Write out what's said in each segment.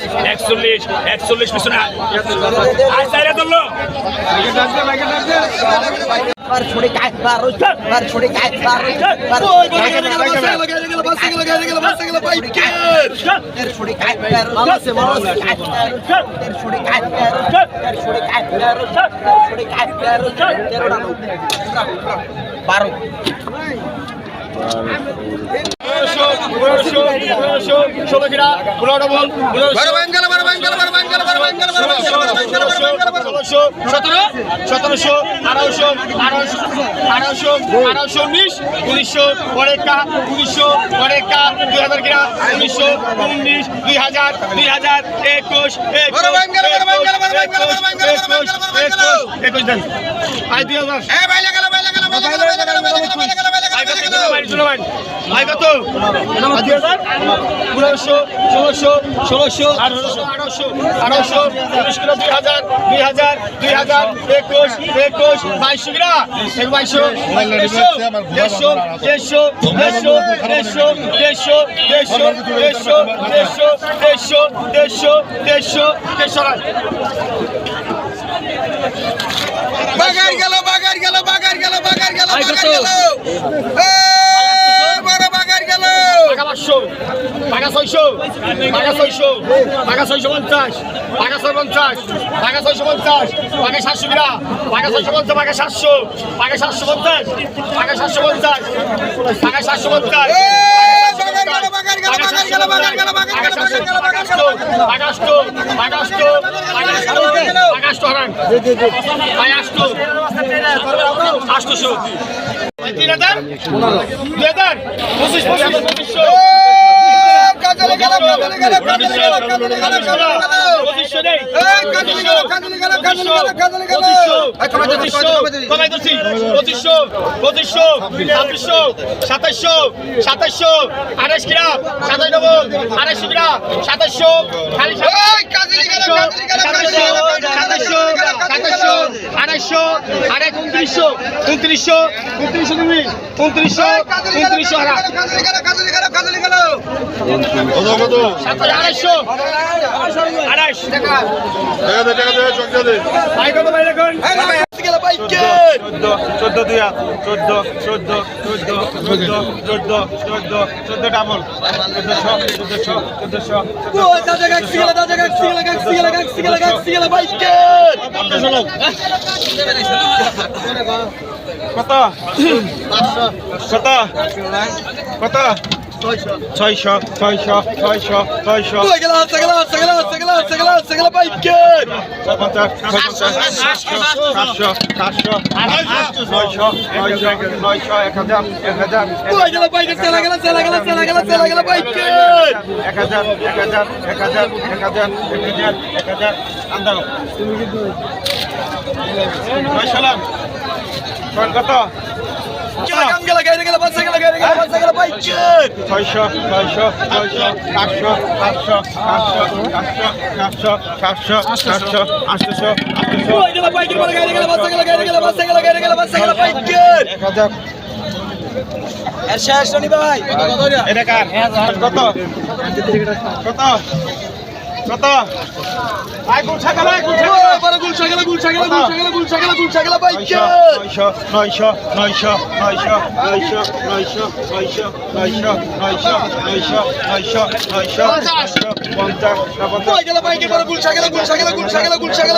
একচল্লিশ একচল্লিশ পিছনে আয় সাইরা ধরলো पर छोड़ी काय पर पर छोड़ी काय पर पर तेरे छोड़ी काय पर मामा से मामा से काय पर तेरे छोड़ी काय पर तेरे छोड़ी काय पर तेरे छोड़ी काय पर तेरे পনেরোশো পনেরোশো ষোলো কিরা পনেরো বল পনেরোশো সতেরো সতেরোশো আঠারোশো আঠারোশো আঠারোশো উনিশ উনিশশো অনেকা উনিশশো অনেকা দুই হাজার কিরা উনিশশো উনিশ দুই হাজার দুই হাজার একুশ একুশ একুশ একুশ একুশ দেন আই দুই আয় কত দুই হাজার পনেরোশো ষোলোশো ষোলোশো আঠারোশো আঠারোশো আঠারোশো উনিশ কিলো দুই হাজার দুই হাজার দুই হাজার একুশ একুশ বাইশশো কিনা বাইশশো দেড়শো দেড়শো দেড়শো দেড়শো দেড়শো দেড়শো দেড়শো দেড়শো দেড়শো দেড়শো দেড়শো দেড়শো দেড়শো বাগার গেল বাগার গেল বাগার গেল বাগার গেল বাগার গেল ছয়শো পাকা ছয়শো পাকা ছয়শো পঞ্চাশ পাকা ছয় পঞ্চাশ পাকা ছয়শো পঞ্চাশ পাকা সাতশো বিরা পাকা ছয়শো পঞ্চাশ পাকা সাতশো পাকা সাতশো পঞ্চাশ পাকা সাতশো পঞ্চাশ পাকা সাতশো পঞ্চাশ আটশো তিন হাজার? দুই হাজার? পঁচিশ পঁচিশ পঁচিশশো। সাতাশশো সাতাশশো আঠাশ কিরা সাতাশ ডবল আঠাশ কিরা সাতাশশো সাতাশশো সাতাশশো সাতাশশো আড়াইশো আড়াই উনত্রিশশো উনত্রিশশো উনত্রিশশো তুমি? উনত্রিশশো উনত্রিশশো আড়াইশো। আড়াইশো। টাকা। টাকা টাকা টাকা কত? কত? কত? ছয়শো ছয়শো ছয়শো ছয়শো এক হাজার এক হাজার এক হাজার এক হাজার এক হাজার এক হাজার এক হাজার এক হাজার আন্দাজ সালাম কত ছয়শো ছয়শো ছয়শো সাতশো সাতশো সাতশো সাতশো সাতশো আটশো এক হাজার ভাই এটা কার কত কত গুলশাগেলা গুলশাগেলা গুলশাগেলা গুলশাগেলা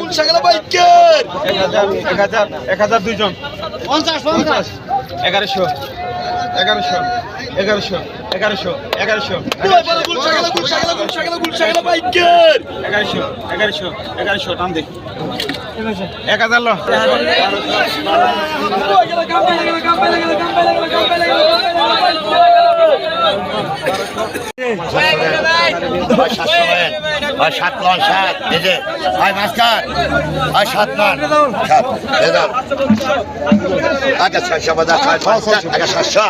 গুলশাগেলা বাইকে এগারোশো এগারোশো এগারোশো এগারোশো এগারোশো এগারোশো এগারোশো টান দেখ এক হাজার লো হয় সাতশো নয়। হয় সাত নন সাত। এই যে, হয় মাঝখান। হয় সাত নন সাত দাও। আগে ছয়শো বাজার ছয় পঞ্চাশ আগে সাতশো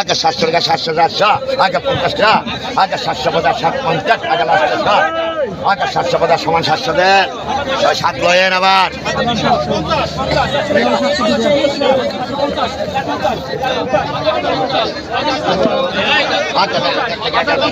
আগে সাতশো টাকা সাতশো চারশো আগে পঞ্চাশ টাকা আগে সাতশো বাজার, সাত পঞ্চাশ, আগে লাস্টে আগে সাতশো বাজার সমান সাতশো দেন ছয়, সাত লয়েন আবার। আগে।